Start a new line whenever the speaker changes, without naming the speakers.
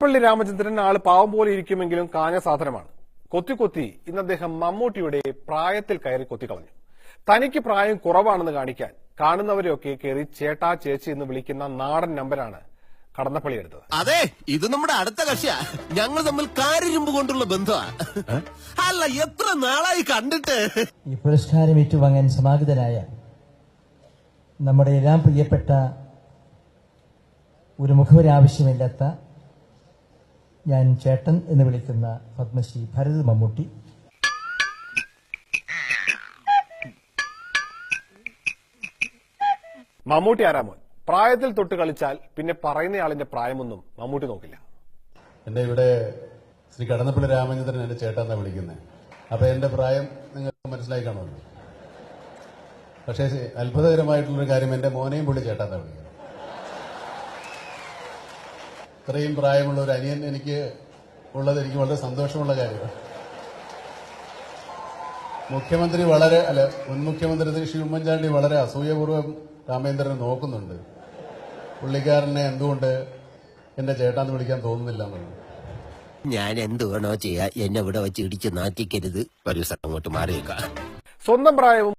പള്ളി രാമചന്ദ്രൻ ആൾ പാവം പോലെ ഇരിക്കുമെങ്കിലും കാഞ്ഞ സാധനമാണ്. കൊത്തി കൊത്തി ഇന്ന് അദ്ദേഹം മമ്മൂട്ടിയുടെ പ്രായത്തിൽ കയറി കൊത്തിക്കളഞ്ഞു. തനിക്ക് പ്രായം കുറവാണെന്ന് കാണിക്കാൻ കാണുന്നവരെയൊക്കെ കയറി ചേട്ടാ ചേച്ചി എന്ന് വിളിക്കുന്ന നാടൻ നമ്പരാണ് കടന്നപ്പള്ളി എടുത്തത്.
അതെ ഇത് നമ്മുടെ അടുത്ത കക്ഷിയാ. ഞങ്ങൾ തമ്മിൽ കാരിരുമ്പ് കൊണ്ടുള്ള ബന്ധമാ. അല്ല എത്ര നാളായി കണ്ടിട്ട്?
ഈ പുരസ്കാരം ഏറ്റുവാങ്ങാൻ സമാഹിതരായ നമ്മുടെ എല്ലാം പ്രിയപ്പെട്ട ഒരു മുഖവരി ആവശ്യമില്ലാത്ത ഞാൻ ചേട്ടൻ എന്ന് വിളിക്കുന്ന പത്മശ്രീ ഭരത് മമ്മൂട്ടി.
മമ്മൂട്ടി ആരാമോൻ പ്രായത്തിൽ തൊട്ട് കളിച്ചാൽ പിന്നെ പറയുന്നയാളിന്റെ പ്രായമൊന്നും മമ്മൂട്ടി നോക്കില്ല.
എന്റെ ഇവിടെ ശ്രീ കടന്നപ്പള്ളി രാമചന്ദ്രൻ എന്റെ ചേട്ടാന്നാ വിളിക്കുന്നത് അപ്പൊ എന്റെ പ്രായം നിങ്ങൾക്ക് മനസ്സിലായി കാണുമല്ലോ. പക്ഷേ അത്ഭുതകരമായിട്ടുള്ളൊരു കാര്യം എന്റെ മോനെയും പുള്ളി ചേട്ടാന്നാ വിളിക്കുന്നത് ഇത്രയും പ്രായമുള്ള ഒരു അനിയൻ എനിക്ക് ഉള്ളത് എനിക്ക് വളരെ സന്തോഷമുള്ള കാര്യമാണ്. മുഖ്യമന്ത്രി വളരെ അല്ല മുൻ മുഖ്യമന്ത്രി ശ്രീ ഉമ്മൻചാണ്ടി വളരെ അസൂയപൂർവം രാമേന്ദ്രനെ നോക്കുന്നുണ്ട്. പുള്ളിക്കാരനെ എന്തുകൊണ്ട് എന്റെ ചേട്ടാന്ന് വിളിക്കാൻ തോന്നുന്നില്ല എന്നുള്ളത്
ഞാൻ എന്ത് വേണോ ചെയ്യാ. എന്നെ ഇവിടെ വെച്ച് ഇടിച്ച് നാറ്റിക്കരുത്. ഒരു സ്ഥലം അങ്ങോട്ട് മാറിയേക്കാം.
സ്വന്തം പ്രായവും